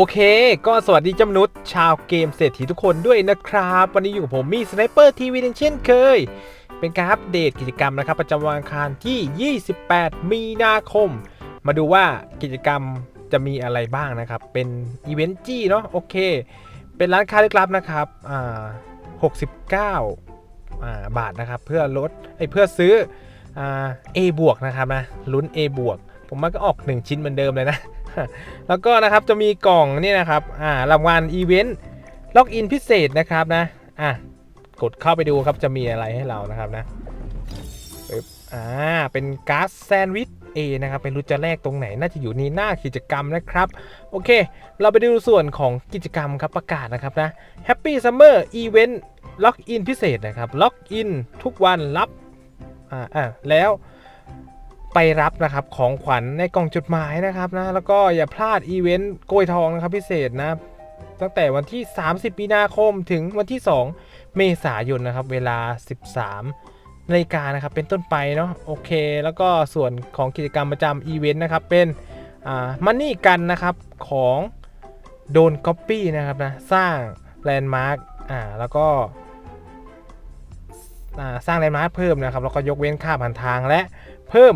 โอเค ก็สวัสดีจำนุษย์ ชาวเกมเศรษฐีทุกคนด้วยนะครับ วันนี้อยู่กับผมมีสไนเปอร์ทีวีเช่นเคย เป็นการอัปเดตกิจกรรมนะครับ ประจำวันอังคารที่ 28 มีนาคม มาดูว่ากิจกรรมจะมีอะไรบ้างนะครับ เป็นอีเวนต์จี้เนาะโอเค เป็นร้านค้าลึกลับนะครับอ่า69อ่าบาทนะครับ เพื่อลดไอ้เพื่อซื้ออ่า A บวกนะครับนะลุ้น A บวก ผมมันก็ออก 1 ชิ้นเหมือนเดิมเลยนะ แล้วก็นะครับจะมีกล่องนี่นะครับอ่ารางวัลอีเวนต์ล็อกอินพิเศษนะครับนะอะกดเข้าไปดูครับจะมีอะไรให้เรานะครับนะปึ๊บอ่าเป็นก๊าร์ดแซนด์วิช A นะครับเป็นรู้จะแรกตรงไหนน่าจะอยู่ในหน้ากิจกรรมนะครับ โอเค เราไปดูส่วนของกิจกรรมครับประกาศนะครับนะ Happy Summer Event ล็อกอินพิเศษนะครับล็อกอินทุกวันรับอ่าอ่าแล้ว ไปรับนะครับของขวัญในกล่องจดหมายนะครับนะแล้วก็อย่าพลาดอีเวนต์โกยทองนะครับพิเศษนะตั้งแต่วันที่ 30 มีนาคมถึงวันที่ 2 เมษายนนะครับ เวลา 13นาฬิกานะครับ เป็นต้นไปเนาะโอเค แล้วก็ส่วนของกิจกรรมประจำอีเวนต์นะครับ เป็นมันนี่กันนะครับของโดนก๊อปปี้นะครับนะ สร้างแลนด์มาร์กอ่าแล้วก็อ่าสร้างแลนด์มาร์กเพิ่มนะครับ แล้วก็ยกเว้นค่าผ่านทางและเพิ่ม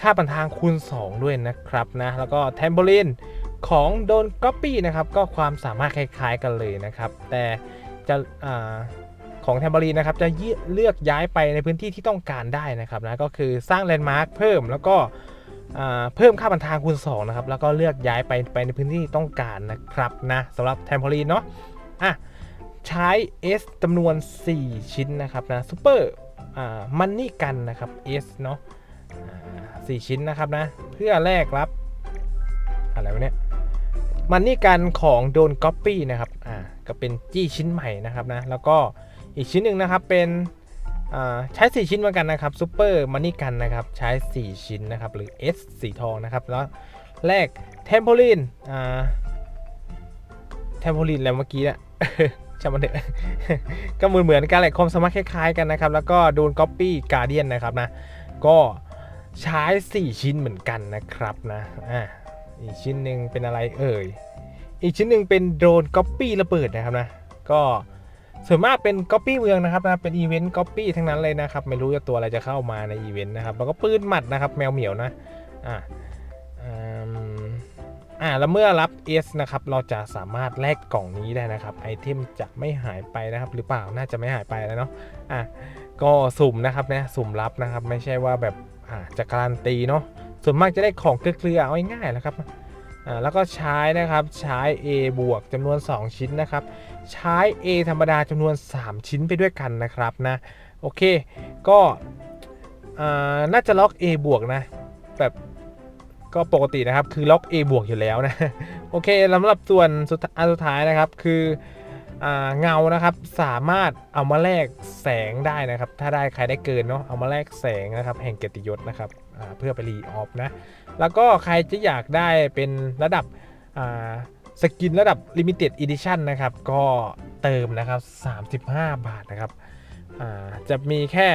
ค่าบันทางคูณ 2 ด้วยนะครับนะ แล้วก็เทมโบลินของโดนก๊อปปี้นะครับ ก็ความสามารถคล้าย ๆ กันเลยนะครับ แต่จะอาของเทมโบลินนะครับ จะเลือกย้ายไปในพื้นที่ที่ต้องการได้นะครับนะ ก็คือสร้างแลนด์มาร์คเพิ่มแล้วก็อ่าเพิ่มค่าบันทางคูณ2นะครับ แล้วก็เลือกย้ายไปไปในพื้นที่ต้องการนะครับนะสำหรับเทมโบลินเนาะอะใช้ S จำนวน 4 ชิ้นนะครับนะซูเปอร์อ่ามันนี่กันนะครับ S เนาะ สี่ชิ้นนะครับนะ เพื่อแลกรับ อะไรวะเนี่ยมันนี่กันของโดนก๊อปปี้นะครับอ่าก็เป็นจี้ชิ้นใหม่นะครับนะแล้วก็อีกชิ้นหนึ่งนะครับเป็นอ่าใช้ 4 ชิ้นเหมือนกันนะครับซูเปอร์มันนี่กันนะครับใช้ 4 ชิ้นนะครับหรือ S สีทองนะครับแล้วแลกเทมโพลินอ่าเทมโพลินแล้วเมื่อกี้เนี่ยช่างมันเถอะก็เหมือนเหมือนกันแหละความสามารถคล้ายๆกันนะครับแล้วก็โดนก๊อปปี้การเดียนนะครับนะก็ ใช้ 4 ชิ้นเหมือนกันนะครับนะอ่าอีกชิ้นหนึ่งเป็นอะไรเอ่ย อีกชิ้นหนึ่งเป็นโดรนก๊อปปี้ระเบิดนะครับนะ ก็ส่วนมากเป็นก๊อปปี้เมืองนะครับนะเป็นอีเวนต์ก๊อปปี้ทั้งนั้นเลยนะครับ ไม่รู้จะตัวอะไรจะเข้ามาในอีเวนต์นะครับ แล้วก็ปืนหมัดนะครับ แมวเหมียวนะ อ่าอ่าแล้วเมื่อรับ S นะครับ เราจะสามารถแลกกล่องนี้ได้นะครับ ไอเทมจะไม่หายไปนะครับ หรือเปล่า น่าจะไม่หายไปแล้วเนาะ อะ ก็สุ่มนะครับนะ สุ่มรับนะครับ ไม่ใช่ว่าแบบ อ่าจะการันตีเนาะส่วนมากจะได้ของเกลือเอาง่ายๆนะครับอ่าแล้วก็ใช้นะครับใช้ A บวกจำนวน 2 ชิ้นนะครับ ใช้ A ธรรมดาจำนวน 3 ชิ้นไปด้วยกันนะครับนะโอเคก็อ่าน่าจะล็อก A บวกนะแบบก็ปกตินะครับคือล็อก A บวกอยู่แล้วนะโอเคสำหรับส่วนสุดอันสุดท้ายนะครับคือ เงานะครับสามารถเอามาแลกแสงได้นะครับ ถ้าได้ใครได้เกินเนาะเอามาแลกแสงนะครับแห่งเกียรติยศนะครับเพื่อไปรีออฟนะแล้วก็ใครจะอยากได้เป็นระดับสกินระดับ Limited Edition นะครับ ก็เติมนะครับ 35 บาทนะครับจะมีแค่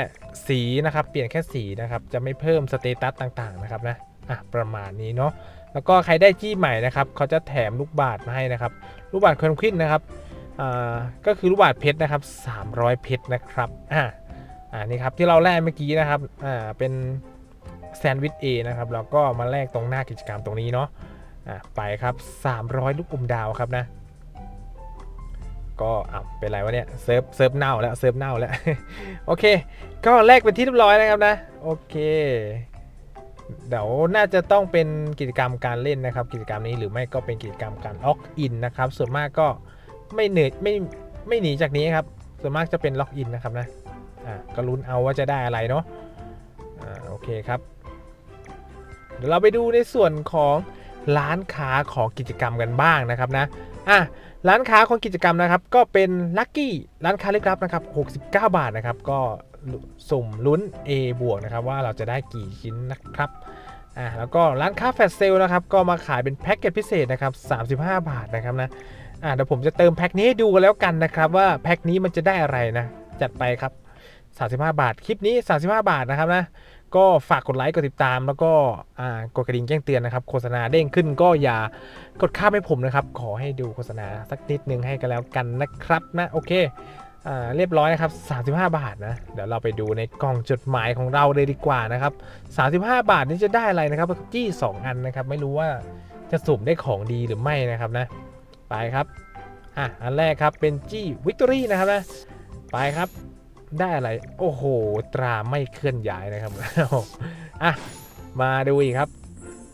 สีนะครับ เปลี่ยนแค่สีนะครับ จะไม่เพิ่มสเตตัสต่างๆนะครับนะอะประมาณนี้เนาะแล้วก็ใครได้จี้ใหม่นะครับเขาจะแถมลูกบาทมาให้นะครับ ลูกบาทคอนควินนะครับ ก็คือลูกบาทเพชรนะครับ300 เพชรนะครับอ่าอ่านี่ครับที่เราแลกเมื่อกี้นะครับอ่าเป็นแซนด์วิช A นะครับแล้วก็มาแลกตรงหน้ากิจกรรมตรงนี้เนาะอ่าไปครับ 300 ลูกอมดาวครับนะก็อ่าเป็นไรวะเนี่ยเซิร์ฟเซิร์ฟเน่าแล้วเซิร์ฟเน่าแล้วโอเค ก็แลกเป็นที่เรียบร้อยนะครับนะโอเคเดี๋ยวน่าจะต้องเป็นกิจกรรมการเล่นนะครับ กิจกรรมนี้หรือไม่ก็เป็นกิจกรรมการล็อกอินนะครับ ส่วนมากก็ ไม่เหนื่อยไม่ไม่หนีจากนี้ครับส่วนมากจะเป็นล็อกอินนะครับนะอ่าก็ลุ้นเอาว่าจะได้อะไรเนาะอ่าโอเคครับ เดี๋ยวเราไปดูในส่วนของร้านค้าของกิจกรรมกันบ้างนะครับนะอะร้านค้าของกิจกรรมนะครับก็เป็นลัคกี้ร้านค้าเลึกลับนะครับ 69 บาทนะครับ ก็สุ่มลุ้น A บวกนะครับว่าเราจะได้กี่ชิ้นนะครับอะแล้วก็ร้านค้าแฟลชเซลนะครับก็มาขายเป็นแพ็กเกจพิเศษนะครับ 35 บาทนะครับนะ อะเดี๋ยวผมจะเติมแพ็กนี้ให้ดูกันแล้วกันนะครับ ว่าแพ็กนี้มันจะได้อะไรนะ จัดไปครับ 35 บาท คลิปนี้ 35 บาทนะครับนะ ก็ฝากกดไลค์กดติดตาม แล้วก็อ่ากดกระดิ่งแจ้งเตือนนะครับ โฆษณาเด้งขึ้นก็อย่ากดข้ามให้ผมนะครับ ขอให้ดูโฆษณาสักนิดนึงให้กันแล้วกันนะครับนะโอเคอ่าเรียบร้อยนะครับ 35 บาทนะ เดี๋ยวเราไปดูในกล่องจดหมายของเราเลยดีกว่านะครับ 35 บาทนี้จะได้อะไรนะครับจี้ 2 อันนะครับ ไม่รู้ว่าจะสุ่มได้ของดีหรือไม่นะครับนะ ไปครับ อะ อันแรกครับเป็นจี้วิกตอรี่นะครับนะ ไปครับ ได้อะไร โอ้โห ตราไม่เคลื่อนย้ายนะครับ อะ มาดูอีกครับ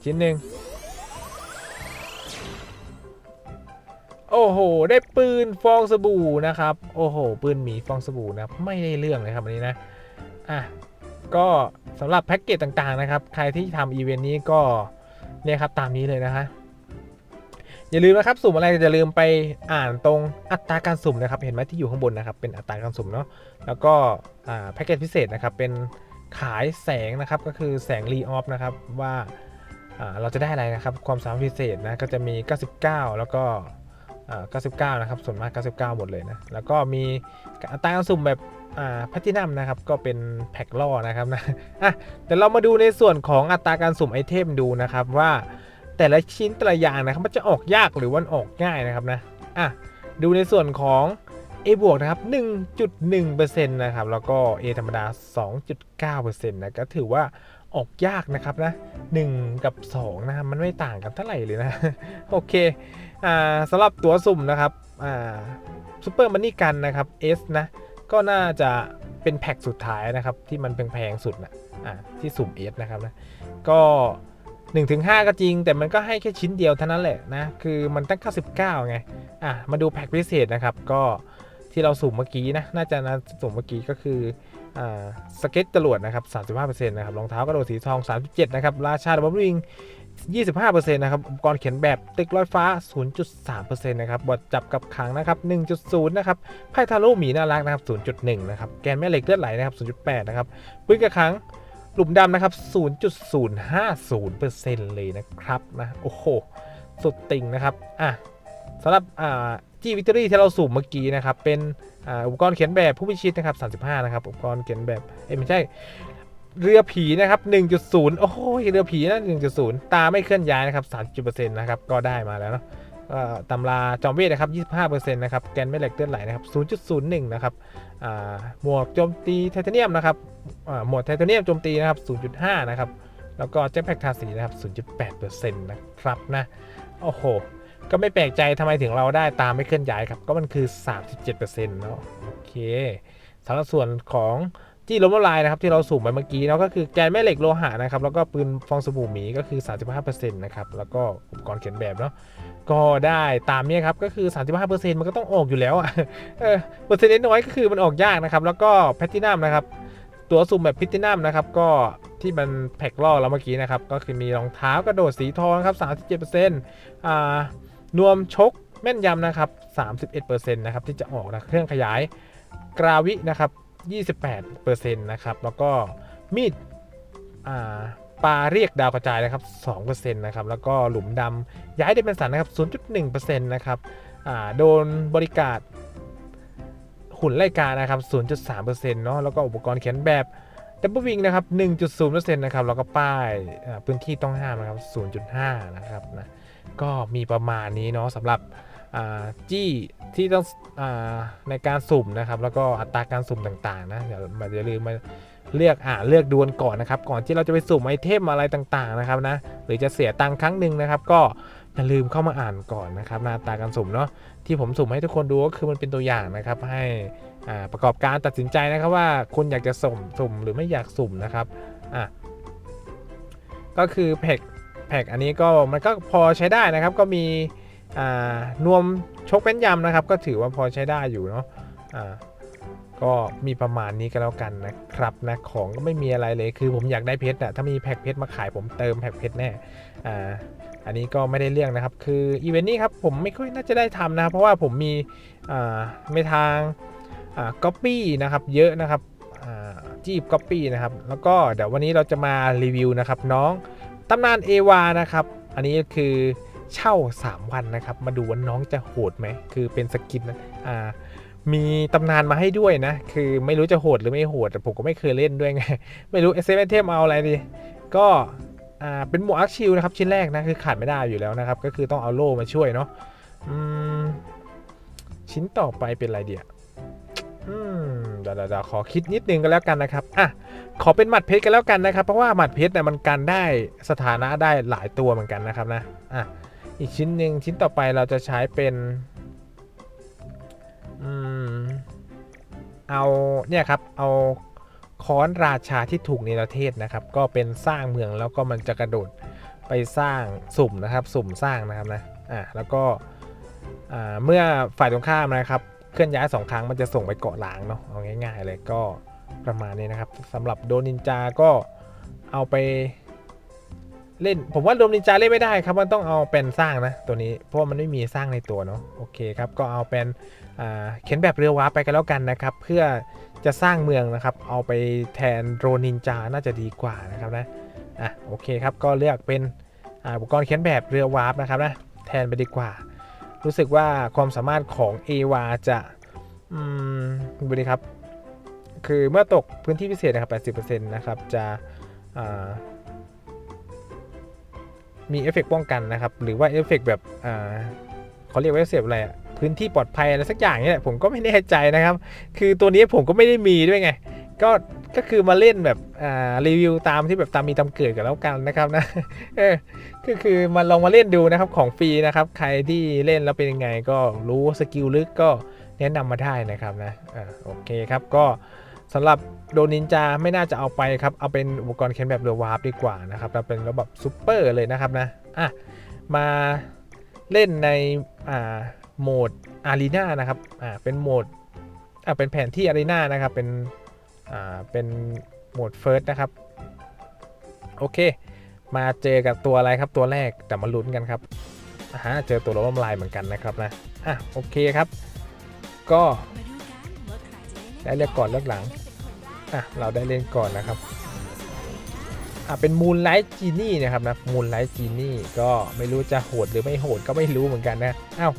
ชิ้นหนึ่งโอ้โห ได้ปืนฟองสบู่นะครับ โอ้โห ปืนหมีฟองสบู่นะ ไม่ได้เรื่องเลยครับอันนี้นะ อะ ก็สำหรับแพ็กเกจต่างๆนะครับ ใครที่ทำอีเวนต์นี้ก็เนี่ยครับตามนี้เลยนะฮะ อย่าลืมนะครับสุ่มอะไรอย่าลืมไปอ่านตรงอัตราการสุ่มนะครับ เห็นไหมที่อยู่ข้างบนนะครับ เป็นอัตราการสุ่มเนาะแล้วก็แพ็กเกจพิเศษนะครับ เป็นขายแสงนะครับ ก็คือแสงรีออฟนะครับว่าเราจะได้อะไรนะครับ ความสามารถพิเศษนะก็จะมี 99 แล้วก็ 99 นะครับ ส่วนมาก 99 หมดเลยนะ แล้วก็มีอัตราการสุ่มแบบแพทินัมนะครับ ก็เป็นแพ็กล่อนะครับนะอะเดี๋ยวเรามาดูในส่วนของอัตราการสุ่มไอเทมดูนะครับว่า แต่ละชิ้นแต่ละอย่างนะครับมันจะออกยากหรือว่าออกง่ายนะครับนะอะดูในส่วนของ A บวกนะครับ 1.1%นะครับ แล้วก็ A ธรรมดา 2.9%นะก็ถือว่าออกยากนะครับนะ 1 กับ 2 นะมันไม่ต่างกันเท่าไหร่เลยนะ โอเค อ่าสำหรับตัวสุ่มนะครับ อ่าซูเปอร์มันนี่กันนะครับ S นะ ก็น่าจะเป็นแพ็กสุดท้ายนะครับ ที่มันแพงๆสุดนะอ่าที่สุ่ม S นะครับนะ ก็ 1ถึง5ก็จริง แต่มันก็ให้แค่ชิ้นเดียวเท่านั้นแหละนะ คือมันตั้ง 99 ไง อะ มาดูแพ็กพิเศษนะครับ ก็ที่เราสุ่มเมื่อกี้นะ น่าจะนะสุ่มเมื่อกี้ก็คืออ่าสเก็ตจรวดนะครับ 35%นะครับ รองเท้ากระโดดสีทอง 37 นะครับ ราชาดับเบิลวิง25%นะครับ อุปกรณ์เขียนแบบตึกลอยฟ้า 0.3%นะครับบทจับกับขังนะครับ 1.0 นะครับ ไพ่ทาโร่หมีน่ารักนะครับ 0.1 นะครับ แกนแม่เหล็กเลือดไหลนะครับ 0.8 นะครับ ปืนกระขัง หลุมดำนะครับ 0.050%เลยนะครับนะโอ้โห สุดติ่งนะครับ อะสำหรับอ่าจีวิตอรี่ที่เราสุ่มเมื่อกี้นะครับ เป็นอ่าอุปกรณ์เขียนแบบผู้พิชิตนะครับ 35 นะครับ อุปกรณ์เขียนแบบ เอ้ยไม่ใช่ เรือผีนะครับ 1.0 โอ้โห เรือผีนะ 1.0 ตาไม่เคลื่อนย้ายนะครับ 30%นะครับ ก็ได้มาแล้วเนาะ ตำราจอมเวทนะครับ 25%นะครับ แกนแม่เหล็กเลือดไหลนะครับ 0.01 นะครับหมวกโจมตีไทเทเนียมนะครับหมวกไทเทเนียมโจมตีนะครับ 0.5 นะครับ แล้วก็แจ็คแพ็กทาสีนะครับ 0.8%นะครับนะ โอ้โห ก็ไม่แปลกใจทำไมถึงเราได้ตามไม่เคลื่อนย้ายครับ ก็มันคือ 37%เนาะ โอเคสำหรับส่วนของ จี้ล้มละลายนะครับที่เราสุ่มไปเมื่อกี้เนาะก็คือแกนแม่เหล็กโลหะนะครับแล้วก็ปืนฟองสบู่หมีก็คือ 35%นะครับแล้วก็อุปกรณ์เขียนแบบเนาะก็ได้ตามเนี้ยครับก็คือ 35%มันก็ต้องออกอยู่แล้วอะเออเปอร์เซ็นต์น้อยก็คือมันออกยากนะครับแล้วก็แพทินัมนะครับตัวสุ่มแบบแพทินัมนะครับก็ที่มันแพ็กล่อเราเมื่อกี้นะครับก็คือมีรองเท้ากระโดดสีทองครับ 37%อ่านวมชกแม่นยำนะครับ 31%นะครับที่จะออกนะเครื่องขยายกราวินะครับ 28%นะครับ แล้วก็มีดปลาเรียกดาวกระจายนะครับ2%นะครับ แล้วก็หลุมดำย้ายเดเมนสันนะครับ 0.1%นะครับโดนบริการหุ่นไล่กานะครับ 0.3%เนาะแล้วก็อุปกรณ์เขียนแบบดับเบิลวิงนะครับ 1.0%นะครับ แล้วก็ป้ายพื้นที่ต้องห้ามนะครับ 0.5 นะครับนะ ก็มีประมาณนี้เนาะสำหรับ จี้ที่ต้องอในการสุ่มนะครับ แล้วก็อัตราการสุ่มต่างๆนะอย่าอย่าลืมมาเลือกอ่าเลือกดวลก่อนนะครับ ก่อนที่เราจะไปสุ่มไอเทมอะไรต่างๆนะครับนะหรือจะเสียตังค์ครั้งหนึ่งนะครับ ก็อย่าลืมเข้ามาอ่านก่อนนะครับนะอัตราการสุ่มเนาะที่ผมสุ่มให้ทุกคนดูก็คือมันเป็นตัวอย่างนะครับ ให้อ่าประกอบการตัดสินใจนะครับว่าคุณอยากจะสุ่มสุ่มหรือไม่อยากสุ่มนะครับอะก็คือแพ็กแพ็กอันนี้ก็มันก็พอใช้ได้นะครับก็มี นวมชกเป็นยำนะครับ ก็ถือว่าพอใช้ได้อยู่เนาะก็มีประมาณนี้ก็แล้วกันนะครับนะของก็ไม่มีอะไรเลยคือผมอยากได้เพชรอะถ้ามีแพ็กเพชรมาขายผมเติมแพ็กเพชรแน่อ่าอันนี้ก็ไม่ได้เรื่องนะครับ คืออีเวนต์นี้ครับผมไม่ค่อยน่าจะได้ทำนะเพราะว่าผมมีอ่าไม่ทางอ่าก๊อปปี้นะครับเยอะนะครับอ่าจีบก๊อปปี้นะครับแล้วก็เดี๋ยววันนี้เราจะมารีวิวนะครับน้องตำนานเอวานะครับอันนี้คือ เช่า 3 วันนะครับ มาดูว่าน้องจะโหดไหม คือเป็นสกินนะอ่ามีตำนานมาให้ด้วยนะ คือไม่รู้จะโหดหรือไม่โหดแต่ผมก็ไม่เคยเล่นด้วยไง ไม่รู้เอเซเทมเอาอะไรดี ก็อ่าเป็นหมวกอักชิลนะครับชิ้นแรกนะคือขาดไม่ได้อยู่แล้วนะครับ ก็คือต้องเอาโล่มาช่วยเนาะอืมชิ้นต่อไปเป็นอะไรเดียอืมเดี๋ยวเดี๋ยวเดี๋ยวขอคิดนิดนึงกันแล้วกันนะครับ อะ ขอเป็นหมัดเพชรกันแล้วกันนะครับ เพราะว่าหมัดเพชรเนี่ยมันกันได้สถานะได้หลายตัวเหมือนกันนะครับนะ อะ อีกชิ้นหนึ่งชิ้นต่อไปเราจะใช้เป็นอืมเอาเนี่ยครับเอาค้อนราชาที่ถูกในประเทศนะครับ ก็เป็นสร้างเมืองแล้วก็มันจะกระโดดไปสร้างสุ่มนะครับ สุ่มสร้างนะครับนะอะแล้วก็อ่าเมื่อฝ่ายตรงข้ามนะครับเคลื่อนย้ายสองครั้งมันจะส่งไปเกาะล้างเนาะเอาง่าย ๆ เลยก็ประมาณนี้นะครับสำหรับโดนินจาก็เอาไป เล่น ผมว่าโดนินจาเล่นไม่ได้ครับ มันต้องเอาเป็นสร้างนะ ตัวนี้ เพราะว่ามันไม่มีสร้างในตัวเนาะ โอเคครับ ก็เอาเป็นเข็นแบบเรือว้าไปกันแล้วกันนะครับ เพื่อจะสร้างเมืองนะครับ เอาไปแทนโดนินจา น่าจะดีกว่านะครับนะ อะ โอเคครับ ก็เลือกเป็นอุปกรณ์เขียนแบบเรือวาร์ปนะครับนะ แทนไปดีกว่า รู้สึกว่าความสามารถของ a อวาจะ อืมดูดีครับ คือเมื่อตกพื้นที่พิเศษนะครับ 80%นะครับ จะ อ่า มีเอฟเฟกต์ป้องกันนะครับ หรือว่าเอฟเฟกต์แบบเขาเรียกว่าเอฟเฟกต์อะไรอะพื้นที่ปลอดภัยอะไรสักอย่างเนี่ยผมก็ไม่แน่ใจนะครับ คือตัวนี้ผมก็ไม่ได้มีด้วยไง ก็ก็คือมาเล่นแบบรีวิวตามที่แบบตามมีตามเกิดกันแล้วกันนะครับนะเออก็คือมาลองมาเล่นดูนะครับของฟรีนะครับ ใครที่เล่นแล้วเป็นยังไงก็รู้สกิลลึกก็แนะนำมาได้นะครับนะอ่าโอเคครับก็ สำหรับโดนินจาไม่น่าจะเอาไปครับ เอาเป็นอุปกรณ์เคนแบบเรือวาร์ปดีกว่านะครับเราเป็นระบบซูเปอร์เลยนะครับนะอะมาเล่นในอ่าโหมดอารีนานะครับอ่าเป็นโหมดอ่าเป็นแผนที่อารีนานะครับเป็นอ่าเป็นโหมดเฟิร์สนะครับโอเค มาเจอกับตัวอะไรครับตัวแรกแต่มาลุ้นกันครับอ่าฮะเจอตัวล้มลายเหมือนกันนะครับนะอะโอเคครับ ก็ ได้เลือกก่อนเลือกหลังอะเราได้เล่นก่อนนะครับอะเป็นมูนไลท์จีนี่นะครับนะมูนไลท์จีนี่ก็ไม่รู้จะโหดหรือไม่โหดก็ไม่รู้เหมือนกันนะอ้าว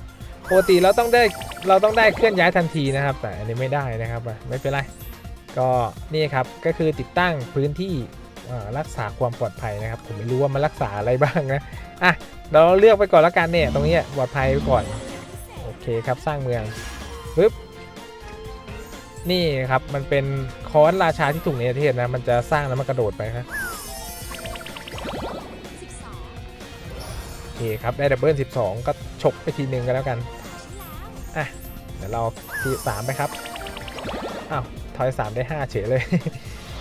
ปกติเราต้องได้เราต้องได้เคลื่อนย้ายทันทีนะครับ แต่อันนี้ไม่ได้นะครับไม่เป็นไรก็นี่ครับก็คือติดตั้งพื้นที่รักษาความปลอดภัยนะครับ ผมไม่รู้ว่ามันรักษาอะไรบ้างนะอะเราเลือกไปก่อนแล้วกันเนี่ยตรงนี้ปลอดภัยไปก่อนโอเคครับสร้างเมืองปึ๊บ นี่ครับ มันเป็นคอนราชาที่ถูกในประเทศนะ มันจะสร้างแล้วมันกระโดดไปครับโอเคครับ ได้ดับเบิล12 ก็ฉกไปทีหนึ่งกันแล้วกัน อะ เดี๋ยวเราทีสามไปครับ อ้าวทอยสามได้ห้าเฉยเลย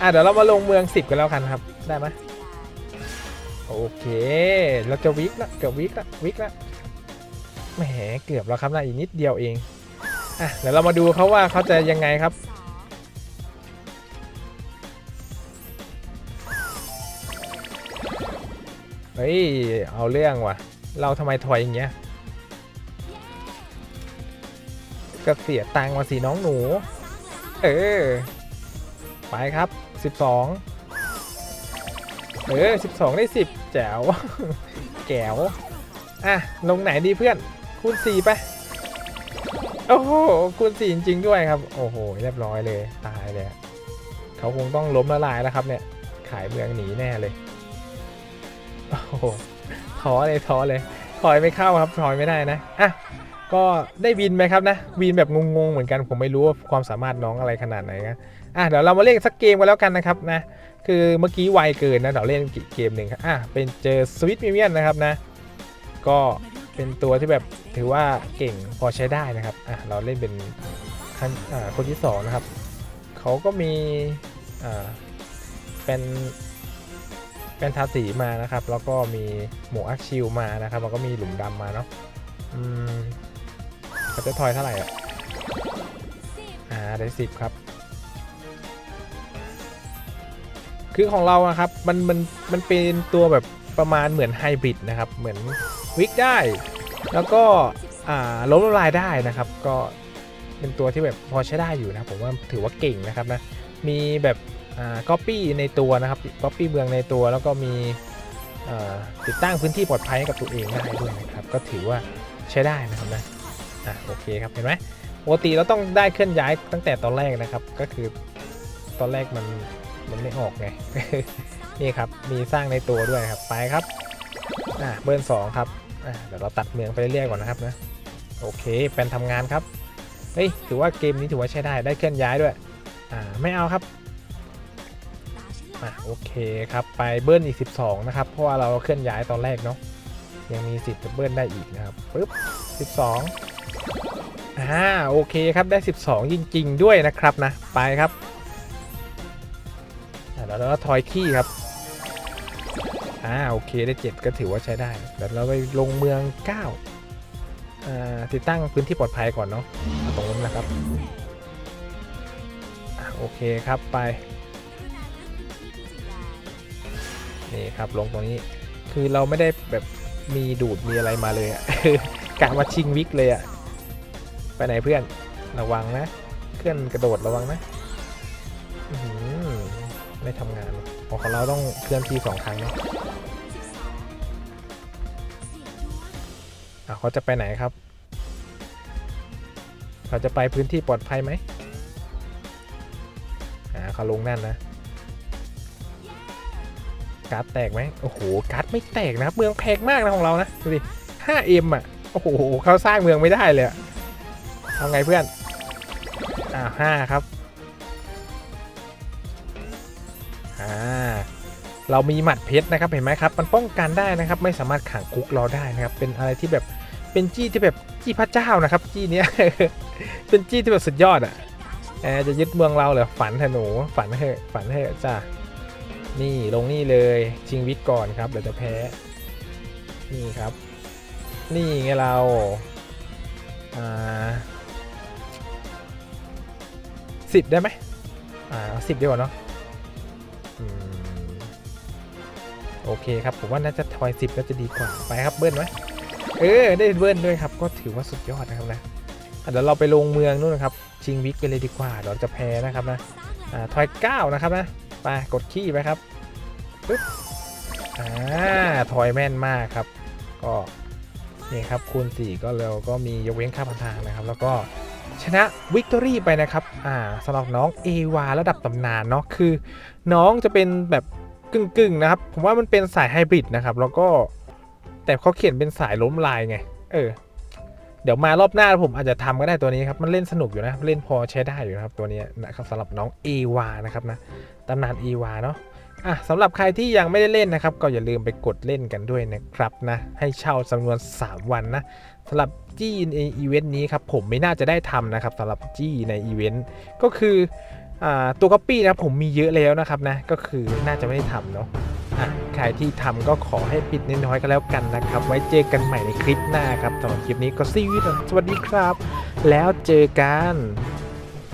อะ เดี๋ยวเรามาลงเมือง10กันแล้วกันครับ ได้ไหมโอเค เราจะวิกละเกือบวิกละวิกละแหม เกือบแล้วครับนะอีกนิดเดียวเอง อะเดี๋ยวเรามาดูเขาว่าเขาจะยังไงครับ เฮ้ย เอาเรื่องว่ะ เราทำไมถอยอย่างเงี้ยก็เสียตังค์มาสิน้องหนู เออ ไปครับ 12 เออ 12 ได้ 10 แจ๋ว แก๋ว อะ ลงไหนดีเพื่อน คูณ4ไป โอ้โหคูณ4จริง ๆ ด้วยครับ โอ้โห เรียบร้อยเลย ตายเลย เขาคงต้องล้มละลายแล้วครับเนี่ย ขายเมืองหนีแน่เลย โอ้โห ท้อเลยท้อเลยถอยไม่เข้าครับถอยไม่ได้นะ อะ ก็ได้วินไหมครับนะ วินแบบงงๆ เหมือนกัน ผมไม่รู้ว่าความสามารถน้องอะไรขนาดไหนนะ อะ เดี๋ยวเรามาเล่นสักเกมกันแล้วกันนะครับนะ คือเมื่อกี้ไวเกินนะ เดี๋ยวเล่นเกมหนึ่งครับ อะ เป็นเจอสวิตมิเมียนนะครับนะ ก็ เป็นตัวที่แบบถือว่าเก่งพอใช้ได้นะครับอะเราเล่นเป็นคันอ่าคนที่สองนะครับเขาก็มีอ่าเป็นเป็นทาสีมานะครับ แล้วก็มีหมวกอักชิลมานะครับแล้วก็มีหลุมดำมาเนาะอืมเขาจะทอยเท่าไหร่อะอ่าได้สิบครับ คือของเราอะครับมันมันมันเป็นตัวแบบประมาณเหมือนไฮบริดนะครับ เหมือน วิกได้ แล้วก็ล้มละลายได้นะครับ ก็เป็นตัวที่แบบพอใช้ได้อยู่นะผมว่าถือว่าเก่งนะครับนะ มีแบบก๊อปปี้ในตัวนะครับก๊อปปี้เมืองในตัว แล้วก็มีติดตั้งพื้นที่ปลอดภัยให้กับตัวเองได้ด้วยนะครับ ก็ถือว่าใช้ได้นะครับนะอะโอเคครับเห็นไหมปกติเราต้องได้เคลื่อนย้ายตั้งแต่ตอนแรกนะครับ ก็คือตอนแรกมันมันไม่ออกไงนี่ครับมีสร้างในตัวด้วยครับไปครับอะเบิร์สองครับ เดี๋ยวเราตัดเมืองไปเรื่อยๆก่อนนะครับนะโอเคเป็นทำงานครับเฮ้ยถือว่าเกมนี้ถือว่าใช้ได้ได้เคลื่อนย้ายด้วยอ่าไม่เอาครับอะโอเคครับไปเบิร์นอีก 12 นะครับ เพราะว่าเราเคลื่อนย้ายตอนแรกเนาะยังมีสิทธิ์จะเบิร์นได้อีกนะครับปึ๊บ12อ่าโอเคครับได้ 12 จริง ๆ ด้วยนะครับนะไปครับอ่าแล้วเราก็ทอยขี้ครับ อ่าโอเคได้ 7 ก็ถือว่าใช้ได้เดี๋ยวเราไปลงเมือง9อ่าติดตั้งพื้นที่ปลอดภัยก่อนเนาะตรงนั้นนะครับอ่าโอเคครับไปนี่ครับลงตรงนี้คือเราไม่ได้แบบมีดูดมีอะไรมาเลยอะกะมาชิงวิกเลยอะไปไหนเพื่อนระวังนะเคลื่อนกระโดดระวังนะอื้อหือไม่ทำงานของของเราต้องเคลื่อนที่สองครั้งเนาะ เขาจะไปไหนครับ เขาจะไปพื้นที่ปลอดภัยไหมอ่าเขาลงนั่นนะ การ์ดแตกไหมโอ้โห การ์ดไม่แตกนะครับ เมืองแพงมากนะของเรานะ ดูดิ 5M อะ โอ้โห เขาสร้างเมืองไม่ได้เลยอะทำไงเพื่อน อ่าห้าครับ อ่า เรามีหมัดเพชรนะครับเห็นไหมครับมันป้องกันได้นะครับไม่สามารถขังคุกเราได้นะครับเป็นอะไรที่แบบเป็นจี้ที่แบบจี้พระเจ้านะครับจี้เนี้ยเป็นจี้ที่แบบสุดยอดอะแอจะยึดเมืองเราเหรอฝันเถอะหนูฝันเถอะฝันเถอะจ้านี่ลงนี่เลยชิงวิทย์ก่อนครับเดี๋ยวจะแพ้นี่ครับ นี่ไงเราอ่าสิบได้ไหมอ่าสิบดีกว่าเนาะ โอเคครับผมว่าน่าจะทอยสิบน่าจะดีกว่าไปครับเบิ้ลไหมเออได้เบิ้ลด้วยครับ ก็ถือว่าสุดยอดนะครับนะเดี๋ยวเราไปลงเมืองนู่นนะครับชิงวิกไปเลยดีกว่าเดี๋ยวจะแพ้นะครับนะอ่าทอยเก้านะครับนะไปกดขี้ไปครับปุ๊บอ่าทอยแม่นมากครับ ก็นี่ครับคูณ 4 ก็เราก็มียกเว้นค่าพันทางนะครับ แล้วก็ชนะวิกตอรี่ไปนะครับ อ่าสำหรับน้องเอวาระดับตำนานเนาะ คือน้องจะเป็นแบบ กึ่งๆนะครับ ผมว่ามันเป็นสายไฮบริดนะครับ แล้วก็แต่เขาเขียนเป็นสายล้มลายไง เออ เดี๋ยวมารอบหน้าผมอาจจะทำก็ได้ตัวนี้ครับ มันเล่นสนุกอยู่นะ เล่นพอใช้ได้อยู่นะครับตัวนี้นะครับสำหรับน้องเอวานะครับนะตำนานเอวาเนาะอะสำหรับใครที่ยังไม่ได้เล่นนะครับ ก็อย่าลืมไปกดเล่นกันด้วยนะครับนะ ให้เช่าจำนวน 3 วันนะสำหรับจี้ในอีเวนต์นี้ครับผมไม่น่าจะได้ทำนะครับสำหรับจี้ในอีเวนต์ก็คือ ตัวก๊อปปี้นะผมมีเยอะแล้วนะครับนะก็คือน่าจะไม่ได้ทำเนาะอะใครที่ทำก็ขอให้ปิดน้อยๆก็แล้วกันนะครับ ไว้เจอกันใหม่ในคลิปหน้าครับสำหรับคลิปนี้ก็ซีวิสวัสดีครับ แล้วเจอกัน